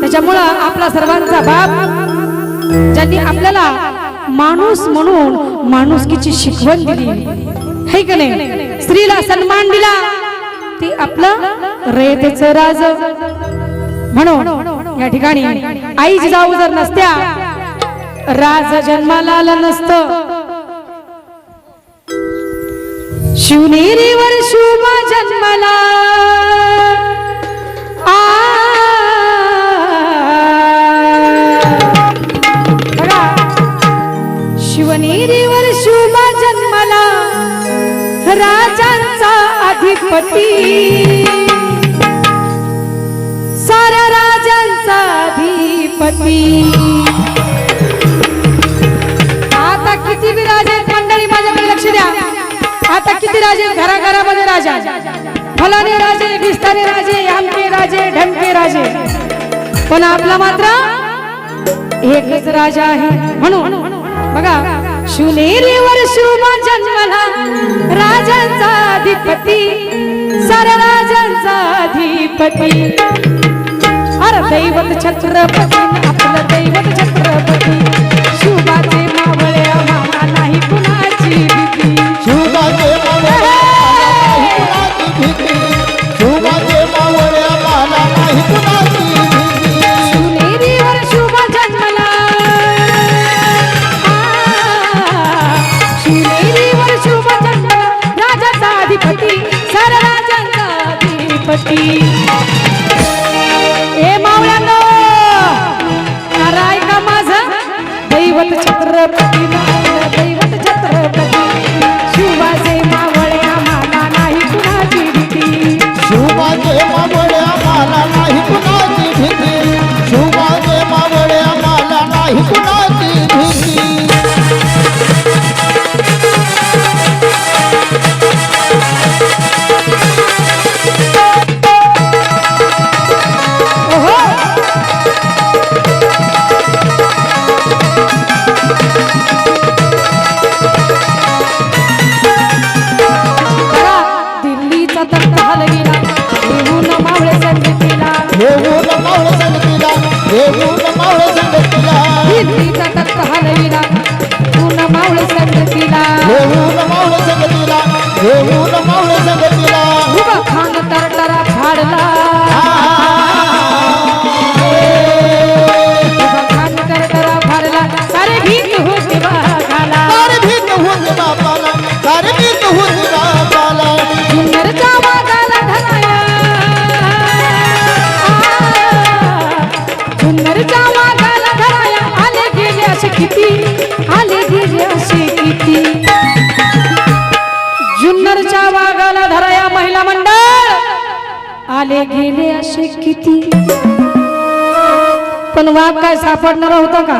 त्याच्यामुळं आपला सर्वांचा बाप ज्यांनी आपल्याला माणूस म्हणून माणुसकीची शिकवण दिली. है का नाही? स्त्रीला सन्मान दिला ती आपलं रेतेच राज. म्हणून या ठिकाणी आई जिजाऊ जर नसत्या राज जन्माला आलं नसतं. शिवनेरीवर शुभ जन्माला. पती सारा राजांचा अधिपती. आता किती बी राजे मंडळी माझ्याकडे लक्ष द्या. आता किती राजे घराघरामध्ये राजा. फलाने राजे बिस्ताने राजे आमके राजे ढमके राजे. पण आपला मात्र एकच राजा आहे म्हणून. बघा शिवनेरीवर शिवमा जन्मला. राजांचा अधिपती साऱ्या राजांचा अधिपती. अरे दैवत छत्रपती आपलं दैवत छत्रपती. गणपती ए मावळ्यानो! अरे ऐका माझं दैवत छत्रपती मावळे संगतीला हलविला येऊन मावळे संगतीला मावळे संगतीला आले गेले असे किती? पण वाघ काय सापडणार होता का?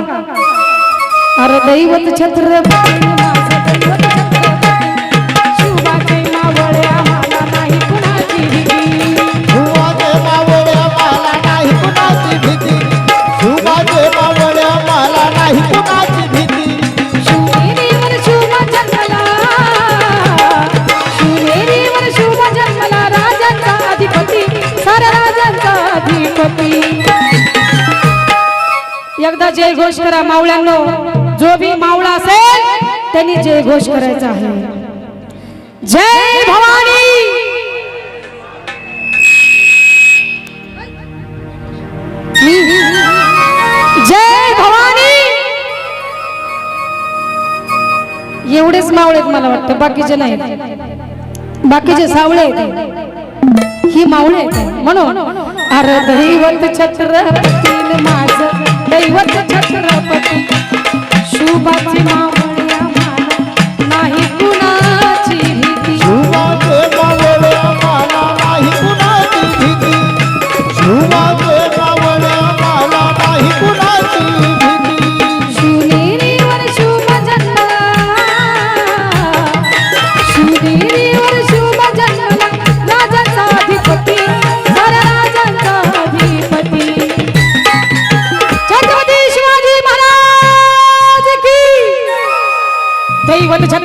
अरे दैवत छत्रपती. जय घोष करा मावळ्यांनो जो बी मावळा असेल त्यांनी जय घोष करायचा आहे. जय भवानी! जय भवानी! एवढेच मावळे मला वाटतं बाकीचे नाही बाकीचे सावळे आहेत. ही मावळे आहेत. म्हणून अरे दैवत छत्रपती दैवत छत्रपती शुभाची माव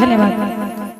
ধন্যবাদ।